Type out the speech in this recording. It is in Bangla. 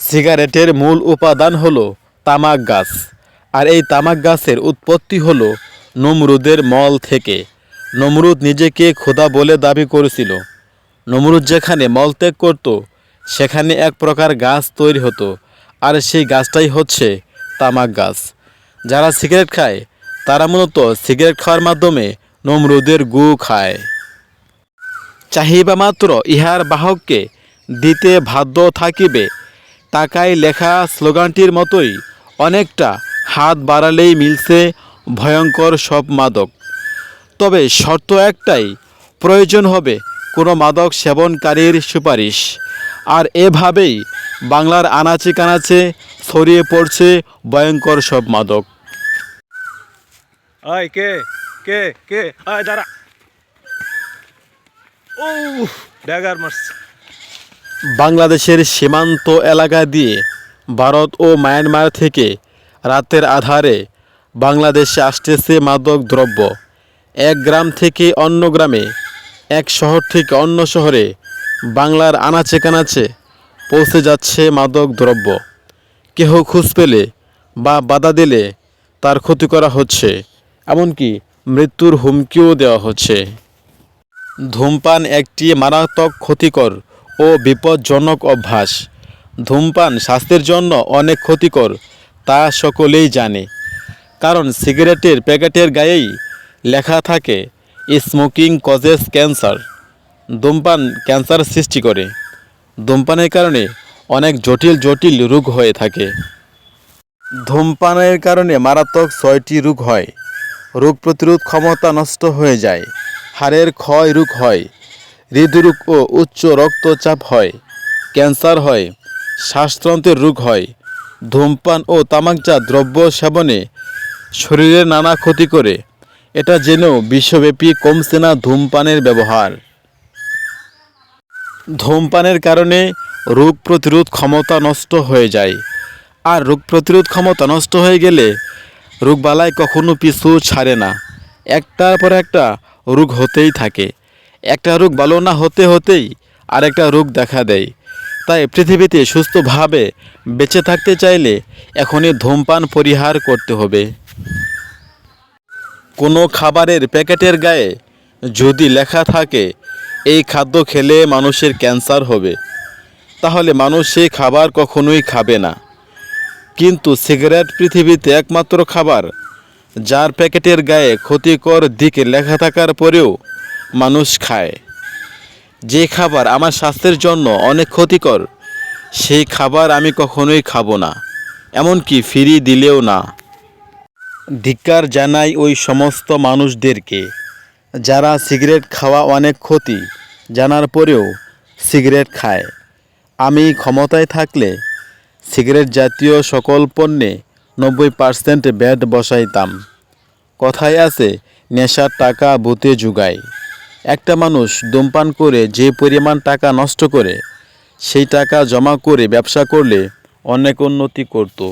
সিগারেটের মূল উপাদান হলো তামাক গাছ, আর এই তামাক গাছের উৎপত্তি হলো নমরুদের মল থেকে। নমরুদ নিজেকে খোদা বলে দাবি করেছিল। নমরুদ যেখানে মলত্যাগ করত, সেখানে এক প্রকার গাছ তৈরি হতো, আর সেই গাছটাই হচ্ছে তামাক গাছ। যারা সিগারেট খায়, তারা মূলত সিগারেট খাওয়ার মাধ্যমে নমরুদের গু খায়। চাহিবা মাত্র ইহার বাহককে দিতে বাধ্য থাকিবে টাকায় লেখা স্লোগানটির মতোই, অনেকটা হাত বাড়ালেই মিলছে ভয়ঙ্কর সব মাদক। তবে শর্ত একটাই, প্রয়োজন হবে কোনো মাদক সেবনকারীর সুপারিশ। আর এভাবেই বাংলার আনাচে কানাচে ছড়িয়ে পড়ছে ভয়ঙ্কর সব মাদক। কে? কে? কে? দাঁড়া। ও ড্যাগার মারছে। বাংলাদেশের সীমান্ত এলাকা দিয়ে ভারত ও মায়ানমার থেকে রাতের আধারে বাংলাদেশে আসতেছে মাদক দ্রব্য। এক গ্রাম থেকে অন্য গ্রামে, এক শহর থেকে অন্য শহরে বাংলার আনাচে কানাচে পৌঁছে যাচ্ছে মাদক দ্রব্য। কেহ খুঁজ পেলে বা বাধা দিলে তার ক্ষতি করা হচ্ছে, এমনকি মৃত্যুর হুমকিও দেওয়া হচ্ছে। ধূমপান একটি মারাত্মক ক্ষতিকর ও বিপজ্জনক অভ্যাস। ধূমপান স্বাস্থ্যের জন্য অনেক ক্ষতিকর, তা সকলেই জানে। কারণ সিগারেটের প্যাকেটের গায়েই লেখা থাকে, স্মোকিং কজেস ক্যান্সার। ধূমপান ক্যান্সার সৃষ্টি করে। ধূমপানের কারণে অনেক জটিল জটিল রোগ হয়ে থাকে। ধূমপানের কারণে মারাত্মক ছয়টি রোগ হয়। রোগ প্রতিরোধ ক্ষমতা নষ্ট হয়ে যায়। হাড়ের ক্ষয় রোগ হয়। হৃদরোগ ও উচ্চ রক্তচাপ হয়, ক্যান্সার হয়, শ্বাসতন্ত্রের রোগ হয়, ধূমপান ও তামাকজাত দ্রব্য সেবনে শরীরের নানা ক্ষতি করে। এটা জেনেও বিশ্বব্যাপী কমছে না ধূমপানের ব্যবহার। ধূমপানের কারণে রোগ প্রতিরোধ ক্ষমতা নষ্ট হয়ে যায়। আর রোগ প্রতিরোধ ক্ষমতা নষ্ট হয়ে গেলে রোগবালাই কখনো পিছু ছাড়ে না। একটার পর একটা রোগ হতেই থাকে। একটা রোগ ভালো না হতে হতেই আরেকটা রোগ দেখা দেয়। তাই পৃথিবীতে সুস্থভাবে বেঁচে থাকতে চাইলে এখনই ধূমপান পরিহার করতে হবে। কোনো খাবারের প্যাকেটের গায়ে যদি লেখা থাকে, এই খাদ্য খেলে মানুষের ক্যান্সার হবে তাহলে মানুষ সেই খাবার কখনোই খাবে না। কিন্তু সিগারেট পৃথিবীতে একমাত্র খাবার, যার প্যাকেটের গায়ে ক্ষতিকর দিকে লেখা থাকার পরেও মানুষ খায়। যে খাবার আমার স্বাস্থ্যের জন্য অনেক ক্ষতিকর, সেই খাবার আমি কখনোই খাব না, এমনকি ফিরি দিলেও না। ধিক্কার জানাই ওই সমস্ত মানুষদেরকে, যারা সিগারেট খাওয়া অনেক ক্ষতি, জানার পরেও সিগারেট খায়। আমি ক্ষমতায় থাকলে সিগারেট জাতীয় সকল পণ্যে নব্বই পার্সেন্ট ব্যাট বসাইতাম। কথায় আছে, নেশার টাকা ভূতে জুগায়। একটা মানুষ ধূমপান করে যে পরিমাণ টাকা নষ্ট করে, সেই টাকা জমা করে ব্যবসা করলে অনেক উন্নতি করতো।